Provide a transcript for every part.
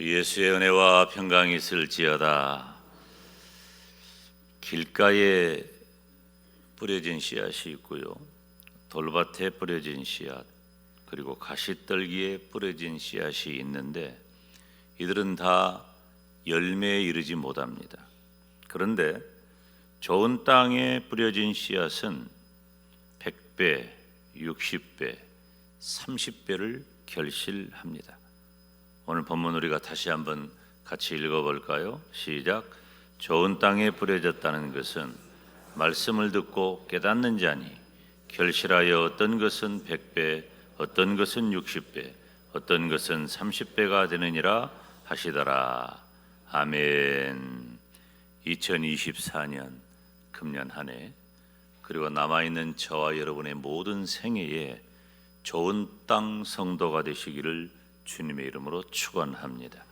주 예수의 은혜와 평강이 있을지어다. 길가에 뿌려진 씨앗이 있고요. 돌밭에 뿌려진 씨앗, 그리고 가시떨기에 뿌려진 씨앗이 있는데 이들은 다 열매에 이르지 못합니다. 그런데 좋은 땅에 뿌려진 씨앗은 100배, 60배, 30배를 결실합니다. 오늘 본문 우리가 다시 한번 같이 읽어볼까요? 시작. 좋은 땅에 뿌려졌다는 것은 말씀을 듣고 깨닫는 자니 결실하여 어떤 것은 100배, 어떤 것은 60배, 어떤 것은 30배가 되느니라 하시더라. 아멘. 2024년 금년 한 해 그리고 남아 있는 저와 여러분의 모든 생애에 좋은 땅 성도가 되시기를 주님의 이름으로 축원합니다.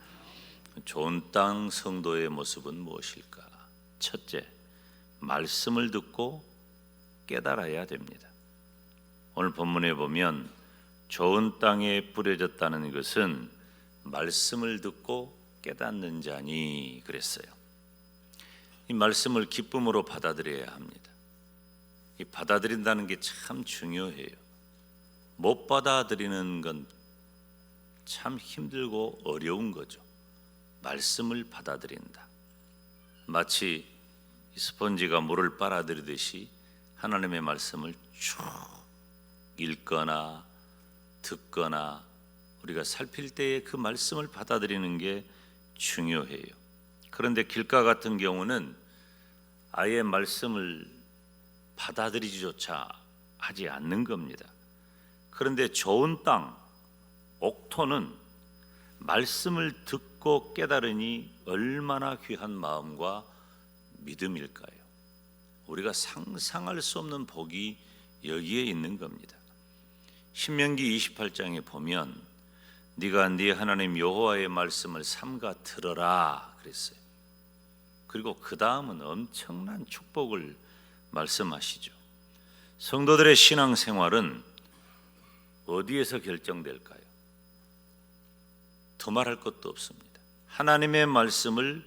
좋은 땅 성도의 모습은 무엇일까? 첫째, 말씀을 듣고 깨달아야 됩니다. 오늘 본문에 보면 좋은 땅에 뿌려졌다는 것은 말씀을 듣고 깨닫는 자니 그랬어요. 이 말씀을 기쁨으로 받아들여야 합니다. 이 받아들인다는 게 참 중요해요. 못 받아들이는 건 참 힘들고 어려운 거죠. 말씀을 받아들인다. 마치 스펀지가 물을 빨아들이듯이 하나님의 말씀을 쭉 읽거나 듣거나 우리가 살필 때에 그 말씀을 받아들이는 게 중요해요. 그런데 길가 같은 경우는 아예 말씀을 받아들이지조차 하지 않는 겁니다. 그런데 좋은 땅, 옥토는 말씀을 듣고 깨달으니 얼마나 귀한 마음과 믿음일까요? 우리가 상상할 수 없는 복이 여기에 있는 겁니다. 신명기 28장에 보면 네가 네 하나님 여호와의 말씀을 삼가 들어라 그랬어요. 그리고 그 다음은 엄청난 축복을 말씀하시죠. 성도들의 신앙 생활은 어디에서 결정될까요? 더 말할 것도 없습니다. 하나님의 말씀을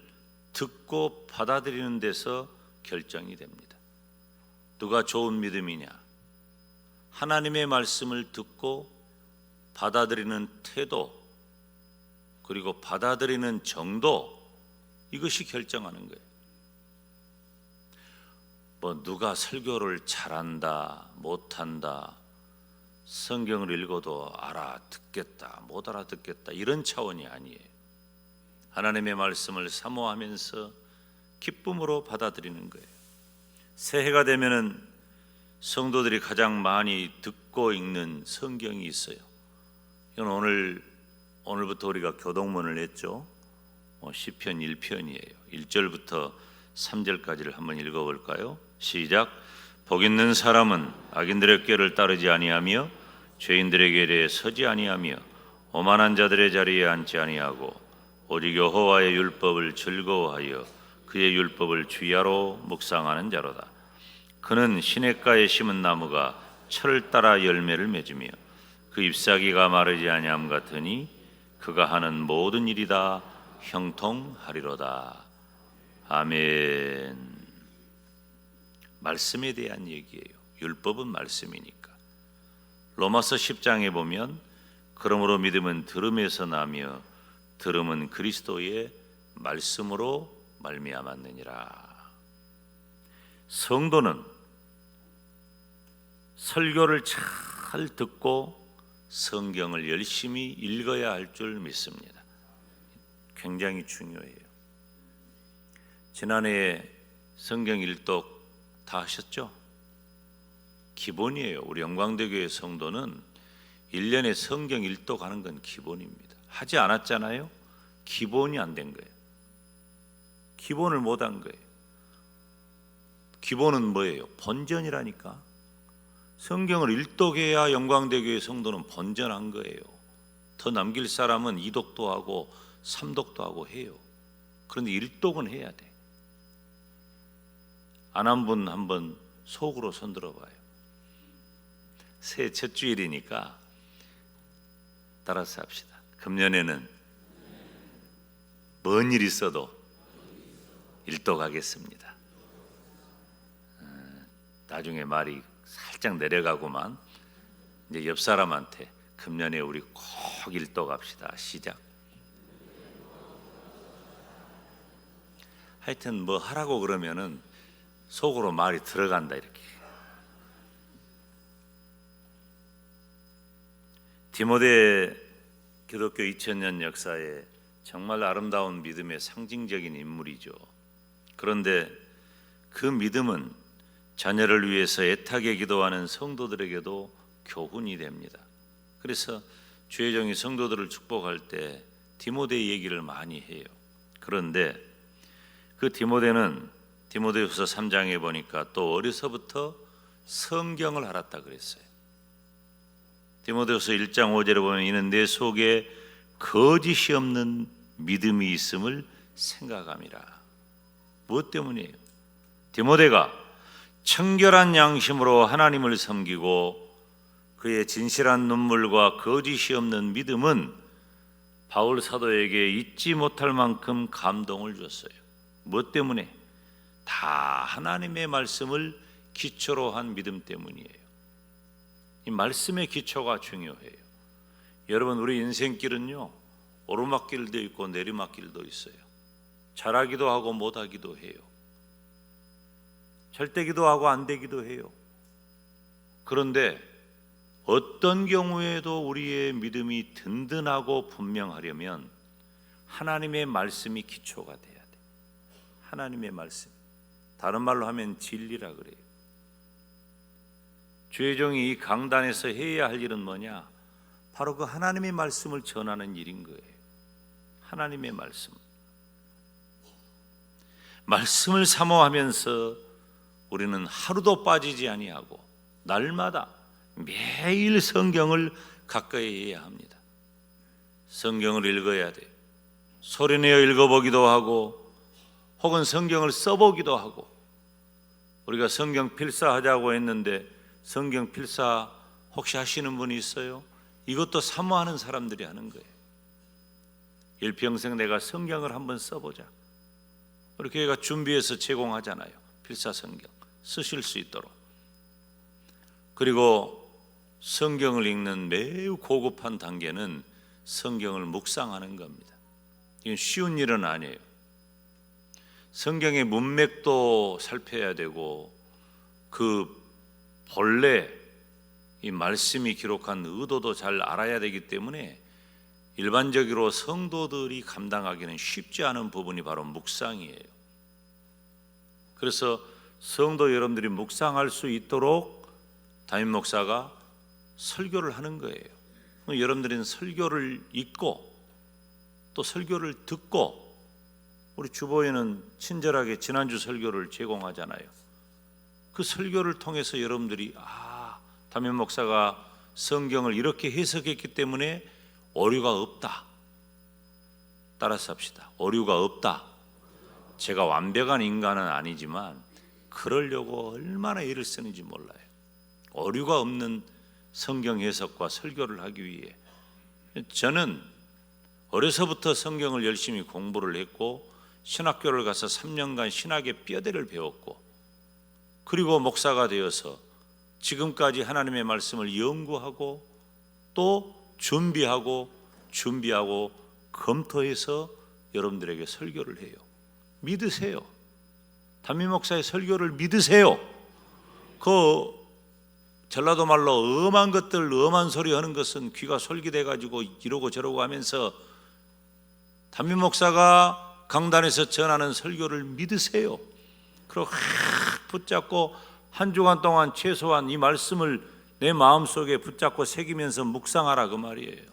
듣고 받아들이는 데서 결정이 됩니다. 누가 좋은 믿음이냐? 하나님의 말씀을 듣고 받아들이는 태도 그리고 받아들이는 정도 이것이 결정하는 거예요. 뭐 누가 설교를 잘한다, 못한다, 성경을 읽어도 알아듣겠다, 못 알아듣겠다 이런 차원이 아니에요. 하나님의 말씀을 사모하면서 기쁨으로 받아들이는 거예요. 새해가 되면은 성도들이 가장 많이 듣고 읽는 성경이 있어요. 이건 오늘 오늘부터 우리가 교동문을 했죠. 어, 시편 1편이에요. 1절부터 3절까지를 한번 읽어 볼까요? 시작. 복 있는 사람은 악인들의 꾀를 따르지 아니하며 죄인들의 길에 서지 아니하며 오만한 자들의 자리에 앉지 아니하고 오직 여호와의 율법을 즐거워하여 그의 율법을 주야로 묵상하는 자로다. 그는 시냇가에 심은 나무가 철을 따라 열매를 맺으며 그 잎사귀가 마르지 아니함 같으니 그가 하는 모든 일이 다 형통하리로다. 아멘. 말씀에 대한 얘기예요. 율법은 말씀이니까. 로마서 10장에 보면 그러므로 믿음은 들음에서 나며 들음은 그리스도의 말씀으로 말미암았느니라. 성도는 설교를 잘 듣고 성경을 열심히 읽어야 할 줄 믿습니다. 굉장히 중요해요. 지난해에 성경 일독 다 하셨죠? 기본이에요. 우리 영광대교회 성도는 1년에 성경 일독 하는 건 기본입니다. 하지 않았잖아요? 기본이 안 된 거예요. 기본을 못 한 거예요. 기본은 뭐예요? 번전이라니까. 성경을 일독해야 영광대교회 성도는 번전한 거예요. 더 남길 사람은 이독도 하고 삼독도 하고 해요. 그런데 일독은 해야 돼. 안 한 분 한 번 속으로 손들어 봐요. 새해 첫 주일이니까 따라서 합시다. 금년에는 먼 일 있어도 일독하겠습니다. 어, 나중에 말이 살짝 내려가고만 이제 옆 사람한테 금년에 우리 꼭 일독합시다. 시작. 하여튼 뭐 하라고 그러면은 속으로 말이 들어간다 이렇게. 디모데 기독교 2000년 역사에 정말 아름다운 믿음의 상징적인 인물이죠. 그런데 그 믿음은 자녀를 위해서 애타게 기도하는 성도들에게도 교훈이 됩니다. 그래서 주의 종이 성도들을 축복할 때 디모데 얘기를 많이 해요. 그런데 그 디모데는 디모데후서 3장에 보니까 또 어려서부터 성경을 알았다 그랬어요. 디모데후서 1장 5절에 보면 이는 내 속에 거짓이 없는 믿음이 있음을 생각함이라. 무엇 때문이에요? 디모데가 청결한 양심으로 하나님을 섬기고 그의 진실한 눈물과 거짓이 없는 믿음은 바울 사도에게 잊지 못할 만큼 감동을 줬어요. 무엇 때문에? 다 하나님의 말씀을 기초로 한 믿음 때문이에요. 이 말씀의 기초가 중요해요. 여러분 우리 인생길은요 오르막길도 있고 내리막길도 있어요. 잘하기도 하고 못하기도 해요. 잘 되기도 하고 안 되기도 해요. 그런데 어떤 경우에도 우리의 믿음이 든든하고 분명하려면 하나님의 말씀이 기초가 돼야 돼. 하나님의 말씀. 다른 말로 하면 진리라 그래요. 주의 종이 이 강단에서 해야 할 일은 뭐냐? 바로 그 하나님의 말씀을 전하는 일인 거예요. 하나님의 말씀. 말씀을 사모하면서 우리는 하루도 빠지지 아니하고 날마다 매일 성경을 가까이 해야 합니다. 성경을 읽어야 돼요. 소리내어 읽어보기도 하고 혹은 성경을 써보기도 하고 우리가 성경 필사하자고 했는데 성경 필사 혹시 하시는 분이 있어요? 이것도 사모하는 사람들이 하는 거예요. 일평생 내가 성경을 한번 써보자. 우리 교회가 준비해서 제공하잖아요. 필사 성경 쓰실 수 있도록. 그리고 성경을 읽는 매우 고급한 단계는 성경을 묵상하는 겁니다. 이건 쉬운 일은 아니에요. 성경의 문맥도 살펴야 되고 그 본래 이 말씀이 기록한 의도도 잘 알아야 되기 때문에 일반적으로 성도들이 감당하기는 쉽지 않은 부분이 바로 묵상이에요. 그래서 성도 여러분들이 묵상할 수 있도록 담임 목사가 설교를 하는 거예요. 여러분들은 설교를 읽고 또 설교를 듣고 우리 주보에는 친절하게 지난주 설교를 제공하잖아요. 그 설교를 통해서 여러분들이 아 담임 목사가 성경을 이렇게 해석했기 때문에 오류가 없다. 따라서 합시다. 오류가 없다. 제가 완벽한 인간은 아니지만 그러려고 얼마나 애를 쓰는지 몰라요. 오류가 없는 성경 해석과 설교를 하기 위해 저는 어려서부터 성경을 열심히 공부를 했고 신학교를 가서 3년간 신학의 뼈대를 배웠고 그리고 목사가 되어서 지금까지 하나님의 말씀을 연구하고 또 준비하고 준비하고 검토해서 여러분들에게 설교를 해요. 믿으세요. 담임 목사의 설교를 믿으세요. 그 전라도 말로 엄한 것들 엄한 소리 하는 것은 귀가 솔깃해 가지고 이러고 저러고 하면서 담임 목사가 강단에서 전하는 설교를 믿으세요. 확 붙잡고 한 주간 동안 최소한 이 말씀을 내 마음속에 붙잡고 새기면서 묵상하라 그 말이에요.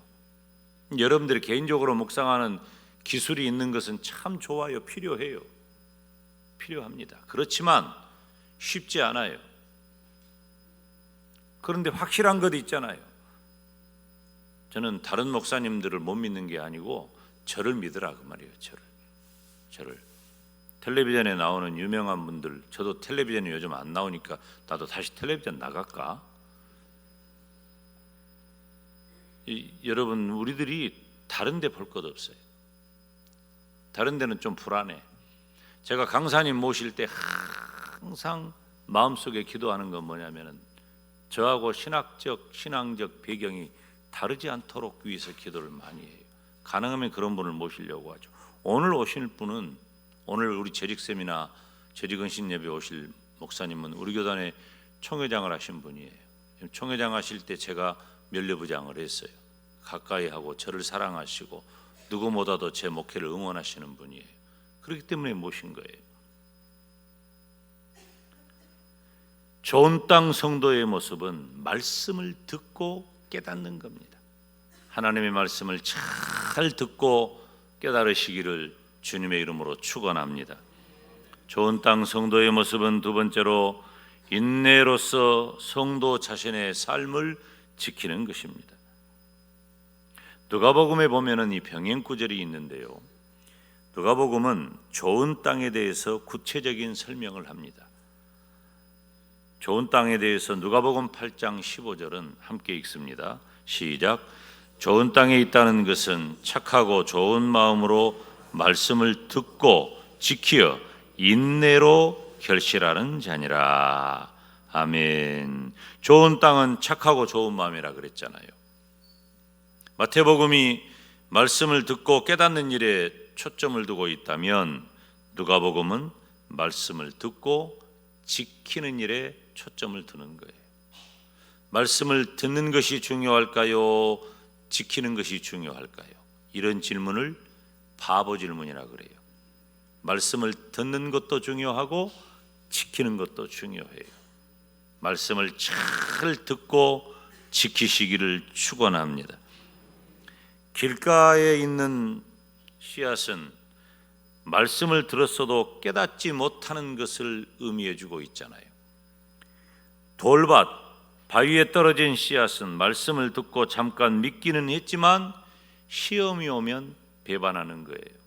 여러분들이 개인적으로 묵상하는 기술이 있는 것은 참 좋아요. 필요해요. 필요합니다. 그렇지만 쉽지 않아요. 그런데 확실한 것 있잖아요. 저는 다른 목사님들을 못 믿는 게 아니고 저를 믿으라 그 말이에요. 저를. 저를. 텔레비전에 나오는 유명한 분들 저도 텔레비전이 요즘 안 나오니까 나도 다시 텔레비전 나갈까? 이, 여러분 우리들이 다른 데 볼 것 없어요. 다른 데는 좀 불안해. 제가 강사님 모실 때 항상 마음속에 기도하는 건 뭐냐면은 저하고 신학적 신앙적 배경이 다르지 않도록 위해서 기도를 많이 해요. 가능하면 그런 분을 모시려고 하죠. 오늘 오실 분은 오늘 우리 재직 세미나 재직 은신 예배 오실 목사님은 우리 교단에 총회장을 하신 분이에요. 총회장 하실 때 제가 면례부장을 했어요. 가까이 하고 저를 사랑하시고 누구보다도 제 목회를 응원하시는 분이에요. 그렇기 때문에 모신 거예요. 좋은 땅 성도의 모습은 말씀을 듣고 깨닫는 겁니다. 하나님의 말씀을 잘 듣고 깨달으시기를 주님의 이름으로 축원합니다. 좋은 땅 성도의 모습은 두 번째로 인내로서 성도 자신의 삶을 지키는 것입니다. 누가복음에 보면은 이 병행 구절이 있는데요. 누가복음은 좋은 땅에 대해서 구체적인 설명을 합니다. 좋은 땅에 대해서 누가복음 8장 15절은 함께 읽습니다. 시작. 좋은 땅에 있다는 것은 착하고 좋은 마음으로 말씀을 듣고 지키어 인내로 결실하는 자니라. 아멘. 좋은 땅은 착하고 좋은 마음이라 그랬잖아요. 마태복음이 말씀을 듣고 깨닫는 일에 초점을 두고 있다면 누가복음은 말씀을 듣고 지키는 일에 초점을 두는 거예요. 말씀을 듣는 것이 중요할까요? 지키는 것이 중요할까요? 이런 질문을 바보 질문이라 그래요. 말씀을 듣는 것도 중요하고 지키는 것도 중요해요. 말씀을 잘 듣고 지키시기를 축원합니다. 길가에 있는 씨앗은 말씀을 들었어도 깨닫지 못하는 것을 의미해 주고 있잖아요. 돌밭 바위에 떨어진 씨앗은 말씀을 듣고 잠깐 믿기는 했지만 시험이 오면 배반하는 거예요.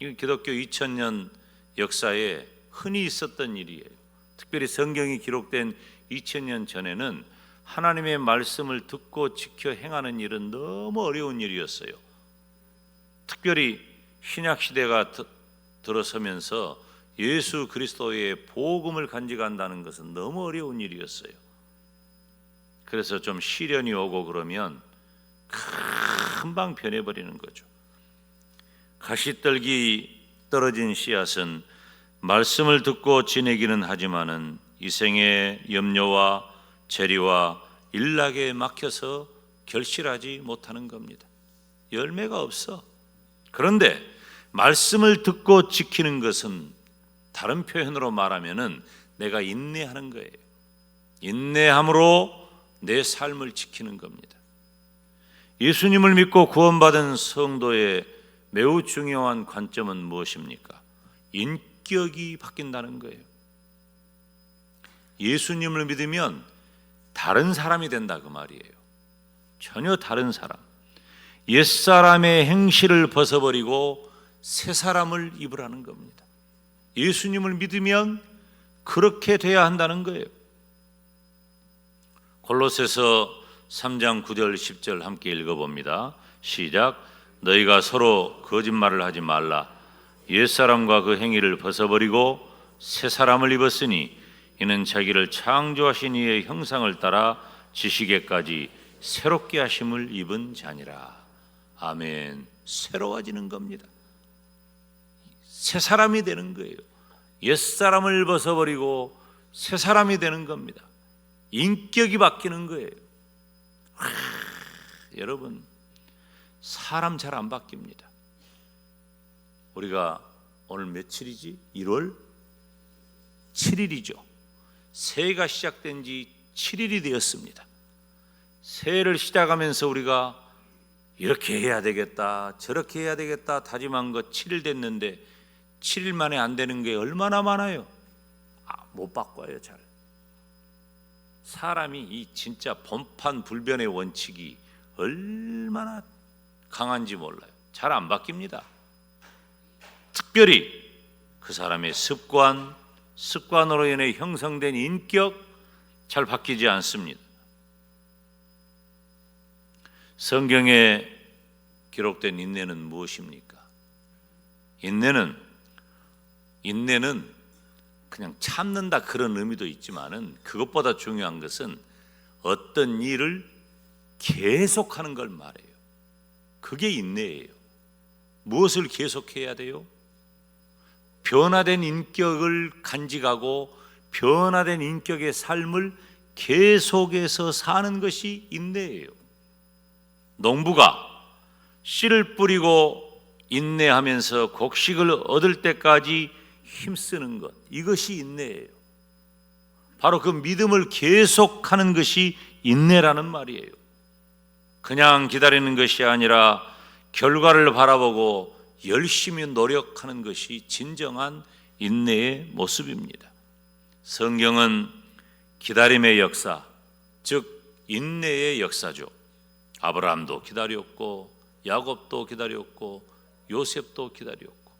이건 기독교 2000년 역사에 흔히 있었던 일이에요. 특별히 성경이 기록된 2000년 전에는 하나님의 말씀을 듣고 지켜 행하는 일은 너무 어려운 일이었어요. 특별히 신약 시대가 들어서면서 예수 그리스도의 복음을 간직한다는 것은 너무 어려운 일이었어요. 그래서 좀 시련이 오고 그러면 금방 변해버리는 거죠. 가시떨기 떨어진 씨앗은 말씀을 듣고 지내기는 하지만은 이생의 염려와 재리와 일락에 막혀서 결실하지 못하는 겁니다. 열매가 없어. 그런데 말씀을 듣고 지키는 것은 다른 표현으로 말하면은 내가 인내하는 거예요. 인내함으로 내 삶을 지키는 겁니다. 예수님을 믿고 구원받은 성도의 매우 중요한 관점은 무엇입니까? 인격이 바뀐다는 거예요. 예수님을 믿으면 다른 사람이 된다 그 말이에요. 전혀 다른 사람. 옛사람의 행실을 벗어버리고 새 사람을 입으라는 겁니다. 예수님을 믿으면 그렇게 돼야 한다는 거예요. 골로새서 3장 9절 10절 함께 읽어 봅니다. 시작. 너희가 서로 거짓말을 하지 말라. 옛사람과 그 행위를 벗어버리고 새 사람을 입었으니 이는 자기를 창조하신 이의 형상을 따라 지식에까지 새롭게 하심을 입은 자니라. 아멘. 새로워지는 겁니다. 새 사람이 되는 거예요. 옛 사람을 벗어버리고 새 사람이 되는 겁니다. 인격이 바뀌는 거예요. 하, 여러분, 사람 잘 안 바뀝니다. 우리가 오늘 며칠이지? 1월 7일이죠. 새해가 시작된 지 7일이 되었습니다. 새해를 시작하면서 우리가 이렇게 해야 되겠다, 저렇게 해야 되겠다 다짐한 것 7일 됐는데 7일 만에 안 되는 게 얼마나 많아요? 아, 못 바꿔요, 잘. 사람이 이 진짜 본판 불변의 원칙이 얼마나 강한지 몰라요. 잘 안 바뀝니다. 특별히 그 사람의 습관, 습관으로 인해 형성된 인격 잘 바뀌지 않습니다. 성경에 기록된 인내는 무엇입니까? 인내는 인내는 그냥 참는다 그런 의미도 있지만은 그것보다 중요한 것은 어떤 일을 계속하는 걸 말해요. 그게 인내예요. 무엇을 계속해야 돼요? 변화된 인격을 간직하고 변화된 인격의 삶을 계속해서 사는 것이 인내예요. 농부가 씨를 뿌리고 인내하면서 곡식을 얻을 때까지 힘쓰는 것 이것이 인내예요. 바로 그 믿음을 계속하는 것이 인내라는 말이에요. 그냥 기다리는 것이 아니라 결과를 바라보고 열심히 노력하는 것이 진정한 인내의 모습입니다. 성경은 기다림의 역사, 즉 인내의 역사죠. 아브라함도 기다렸고 야곱도 기다렸고 요셉도 기다렸고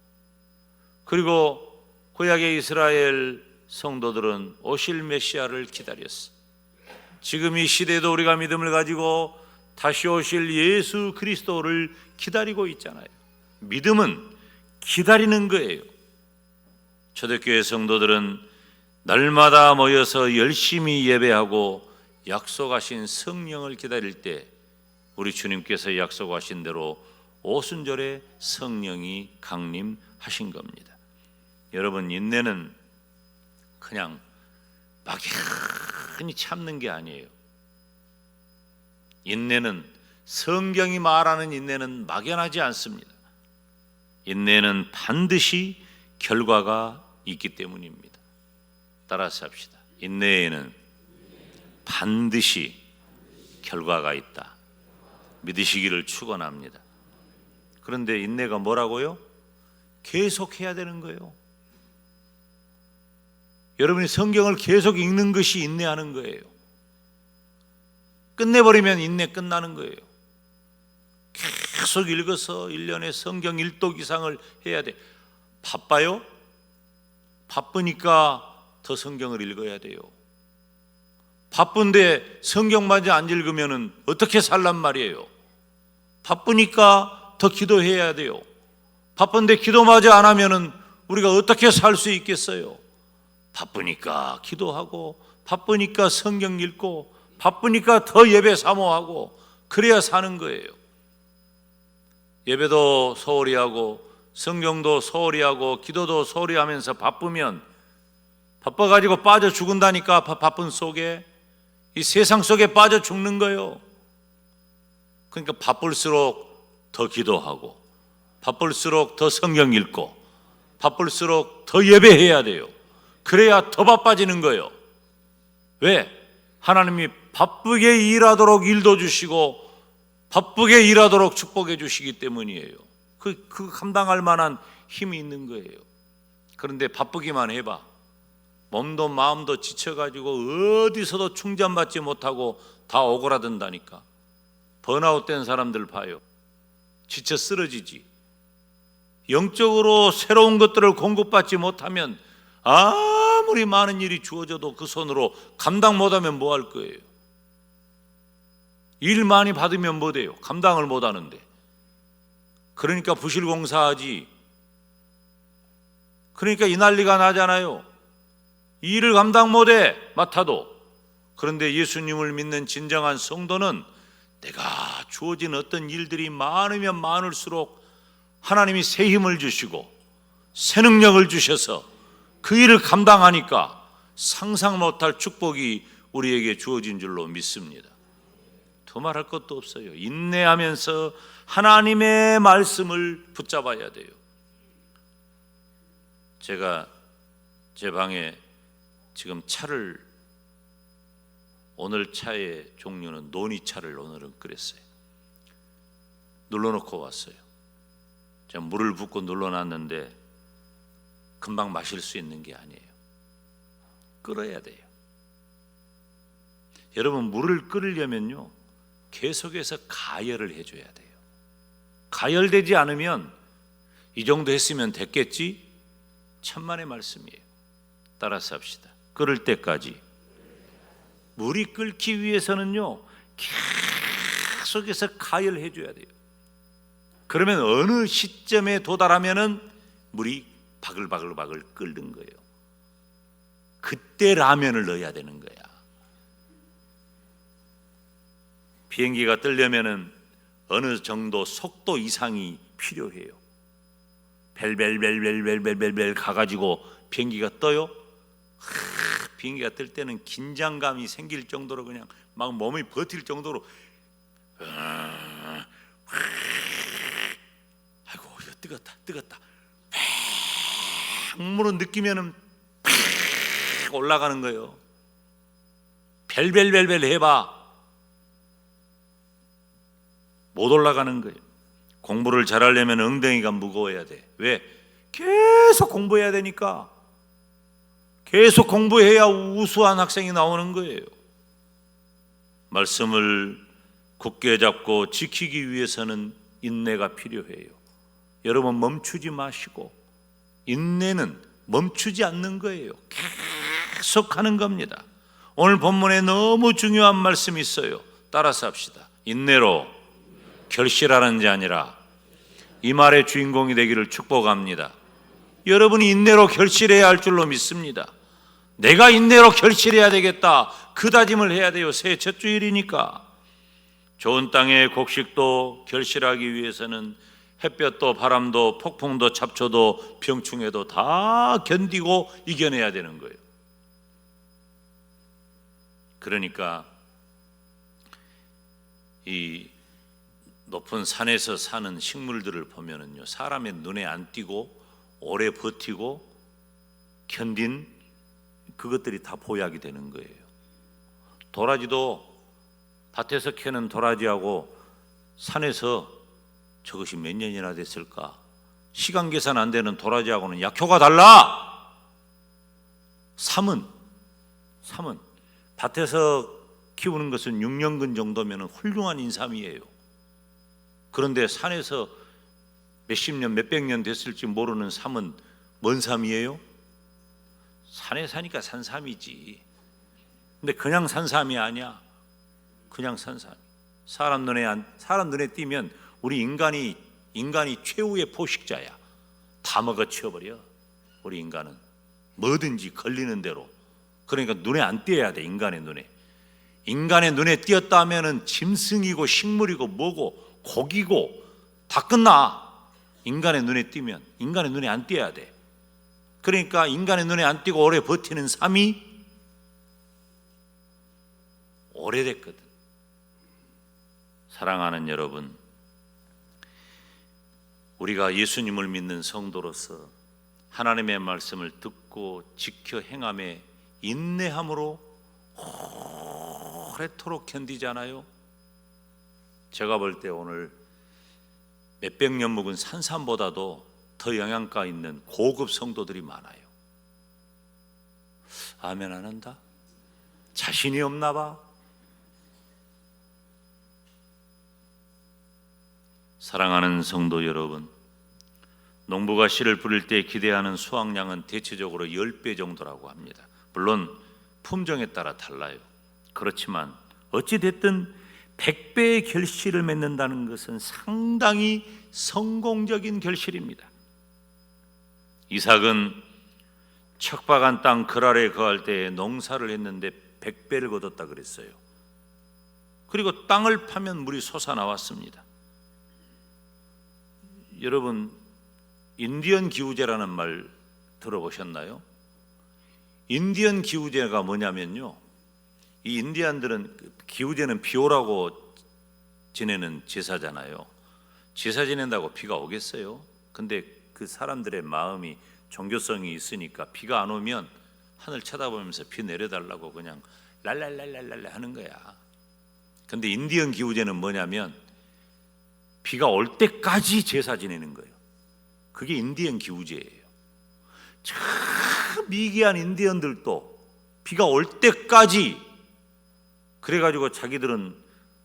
그리고 구약의 이스라엘 성도들은 오실 메시아를 기다렸어. 지금 이 시대에도 우리가 믿음을 가지고 다시 오실 예수 그리스도를 기다리고 있잖아요. 믿음은 기다리는 거예요. 초대교회 성도들은 날마다 모여서 열심히 예배하고 약속하신 성령을 기다릴 때 우리 주님께서 약속하신 대로 오순절에 성령이 강림하신 겁니다. 여러분 인내는 그냥 막연히 참는 게 아니에요. 인내는 성경이 말하는 인내는 막연하지 않습니다. 인내는 반드시 결과가 있기 때문입니다. 따라서 합시다. 인내에는 반드시 결과가 있다. 믿으시기를 축원합니다. 그런데 인내가 뭐라고요? 계속 해야 되는 거예요. 여러분이 성경을 계속 읽는 것이 인내하는 거예요. 끝내버리면 인내 끝나는 거예요. 계속 읽어서 1년에 성경 1독 이상을 해야 돼. 바빠요? 바쁘니까 더 성경을 읽어야 돼요. 바쁜데 성경만 안 읽으면 어떻게 살란 말이에요? 바쁘니까 더 기도해야 돼요. 바쁜데 기도마저 안 하면은 우리가 어떻게 살 수 있겠어요? 바쁘니까 기도하고 바쁘니까 성경 읽고 바쁘니까 더 예배 사모하고 그래야 사는 거예요. 예배도 소홀히 하고 성경도 소홀히 하고 기도도 소홀히 하면서 바쁘면 바빠 가지고 빠져 죽은다니까 바- 바쁜 속에 이 세상 속에 빠져 죽는 거예요. 그러니까 바쁠수록 더 기도하고 바쁠수록 더 성경 읽고 바쁠수록 더 예배해야 돼요. 그래야 더 바빠지는 거예요. 왜? 하나님이 바쁘게 일하도록 일도 주시고 바쁘게 일하도록 축복해 주시기 때문이에요. 그, 그 감당할 만한 힘이 있는 거예요. 그런데 바쁘기만 해봐. 몸도 마음도 지쳐가지고 어디서도 충전받지 못하고 다 오그라든다니까. 번아웃 된 사람들 봐요. 지쳐 쓰러지지. 영적으로 새로운 것들을 공급받지 못하면 아무리 많은 일이 주어져도 그 손으로 감당 못하면 뭐 할 거예요? 일 많이 받으면 뭐 돼요? 감당을 못 하는데. 그러니까 부실공사하지. 그러니까 이 난리가 나잖아요. 일을 감당 못해 맡아도. 그런데 예수님을 믿는 진정한 성도는 내가 주어진 어떤 일들이 많으면 많을수록 하나님이 새 힘을 주시고 새 능력을 주셔서 그 일을 감당하니까 상상 못할 축복이 우리에게 주어진 줄로 믿습니다. 더 말할 것도 없어요. 인내하면서 하나님의 말씀을 붙잡아야 돼요. 제가 제 방에 지금 차를 오늘 차의 종류는 논이차를 오늘은 끓였어요. 눌러놓고 왔어요. 제가 물을 붓고 눌러놨는데 금방 마실 수 있는 게 아니에요. 끓어야 돼요. 여러분 물을 끓이려면요 계속해서 가열을 해줘야 돼요. 가열되지 않으면 이 정도 했으면 됐겠지 천만의 말씀이에요. 따라서 합시다. 끓을 때까지 물이 끓기 위해서는요 계속해서 가열해 줘야 돼요. 그러면 어느 시점에 도달하면은 물이 바글바글바글 끓는 거예요. 그때 라면을 넣어야 되는 거야. 비행기가 뜨려면은 어느 정도 속도 이상이 필요해요. 벨벨벨벨벨벨벨 가가지고 비행기가 떠요. 하, 비행기가 뜰 때는 긴장감이 생길 정도로 그냥 막 몸이 버틸 정도로 아, 아이고 이거 뜨겁다 뜨겁다 팍물은 느끼면은 팍 올라가는 거예요. 벨벨벨벨 해봐 못 올라가는 거예요. 공부를 잘하려면 엉덩이가 무거워야 돼. 왜? 계속 공부해야 되니까. 계속 공부해야 우수한 학생이 나오는 거예요. 말씀을 굳게 잡고 지키기 위해서는 인내가 필요해요. 여러분 멈추지 마시고 인내는 멈추지 않는 거예요. 계속 하는 겁니다. 오늘 본문에 너무 중요한 말씀이 있어요. 따라서 합시다. 인내로 결실하는 자 아니라 이 말의 주인공이 되기를 축복합니다. 여러분이 인내로 결실해야 할 줄로 믿습니다. 내가 인내로 결실해야 되겠다. 그 다짐을 해야 돼요. 새해 첫 주일이니까. 좋은 땅의 곡식도 결실하기 위해서는 햇볕도 바람도 폭풍도 잡초도 병충해도 다 견디고 이겨내야 되는 거예요. 그러니까 이 높은 산에서 사는 식물들을 보면은요 사람의 눈에 안 띄고 오래 버티고 견딘 그것들이 다 보약이 되는 거예요. 도라지도 밭에서 캐는 도라지하고 산에서 저것이 몇 년이나 됐을까? 시간 계산 안 되는 도라지하고는 약효가 달라. 삼은 삼은 밭에서 키우는 것은 6년근 정도면 훌륭한 인삼이에요. 그런데 산에서 몇십 년, 몇백 년 됐을지 모르는 삼은 뭔 삼이에요? 산에 사니까 산삼이지. 근데 그냥 산삼이 아니야. 그냥 산삼. 사람 눈에 안, 사람 눈에 띄면 우리 인간이 인간이 최후의 포식자야. 다 먹어 치워버려. 우리 인간은 뭐든지 걸리는 대로. 그러니까 눈에 안 띄어야 돼 인간의 눈에. 인간의 눈에 띄었다 하면은 짐승이고 식물이고 뭐고 고기고 다 끝나. 인간의 눈에 띄면 인간의 눈에 안 띄어야 돼. 그러니까 인간의 눈에 안 띄고 오래 버티는 삶이 오래됐거든. 사랑하는 여러분, 우리가 예수님을 믿는 성도로서 하나님의 말씀을 듣고 지켜 행함에 인내함으로 오래도록 견디잖아요. 제가 볼 때 오늘 몇백 년 묵은 산삼보다도 더 영양가 있는 고급 성도들이 많아요. 아멘 안 한다? 자신이 없나 봐. 사랑하는 성도 여러분, 농부가 씨를 뿌릴 때 기대하는 수확량은 대체적으로 10배 정도라고 합니다. 물론 품종에 따라 달라요. 그렇지만 어찌 됐든 100배의 결실을 맺는다는 것은 상당히 성공적인 결실입니다. 이삭은 척박한 땅 그랄에 거할 때 농사를 했는데 100배를 거뒀다 그랬어요. 그리고 땅을 파면 물이 솟아 나왔습니다. 여러분 인디언 기후제라는 말 들어보셨나요? 인디언 기후제가 뭐냐면요. 이 인디안들은 기후제는 비 오라고 지내는 제사잖아요. 제사 지낸다고 비가 오겠어요? 근데 그 사람들의 마음이 종교성이 있으니까 비가 안 오면 하늘 쳐다보면서 비 내려달라고 그냥 랄랄랄랄랄 하는 거야. 근데 인디언 기후제는 뭐냐면 비가 올 때까지 제사 지내는 거예요. 그게 인디언 기후제예요. 참 미개한 인디언들도 비가 올 때까지 그래가지고 자기들은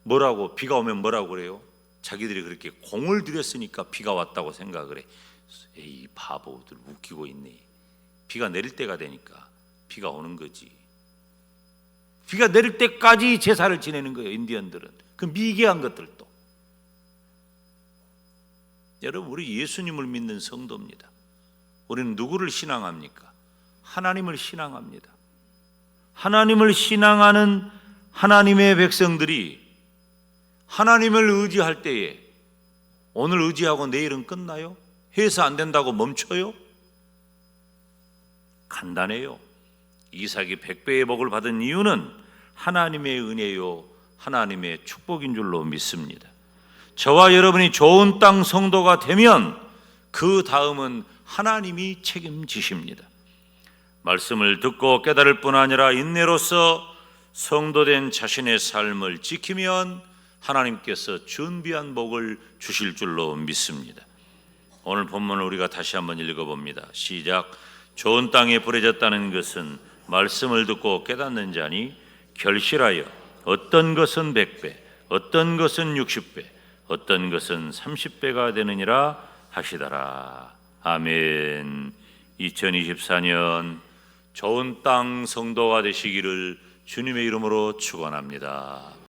뭐라고 비가 오면 뭐라고 그래요? 자기들이 그렇게 공을 들였으니까 비가 왔다고 생각을 해. 에이 바보들 웃기고 있네. 비가 내릴 때가 되니까 비가 오는 거지. 비가 내릴 때까지 제사를 지내는 거예요. 인디언들은 그 미개한 것들도. 여러분 우리 예수님을 믿는 성도입니다. 우리는 누구를 신앙합니까? 하나님을 신앙합니다. 하나님을 신앙하는 하나님의 백성들이 하나님을 의지할 때에 오늘 의지하고 내일은 끝나요? 해서 안 된다고 멈춰요? 간단해요. 이삭이 백배의 복을 받은 이유는 하나님의 은혜요, 하나님의 축복인 줄로 믿습니다. 저와 여러분이 좋은 땅 성도가 되면 그 다음은 하나님이 책임지십니다. 말씀을 듣고 깨달을 뿐 아니라 인내로서 성도된 자신의 삶을 지키면 하나님께서 준비한 복을 주실 줄로 믿습니다. 오늘 본문을 우리가 다시 한번 읽어봅니다. 시작. 좋은 땅에 뿌려졌다는 것은 말씀을 듣고 깨닫는 자니 결실하여 어떤 것은 백배, 어떤 것은 육십 배, 어떤 것은 삼십 배가 되느니라 하시더라. 아멘. 2024년 좋은 땅 성도가 되시기를 주님의 이름으로 축원합니다.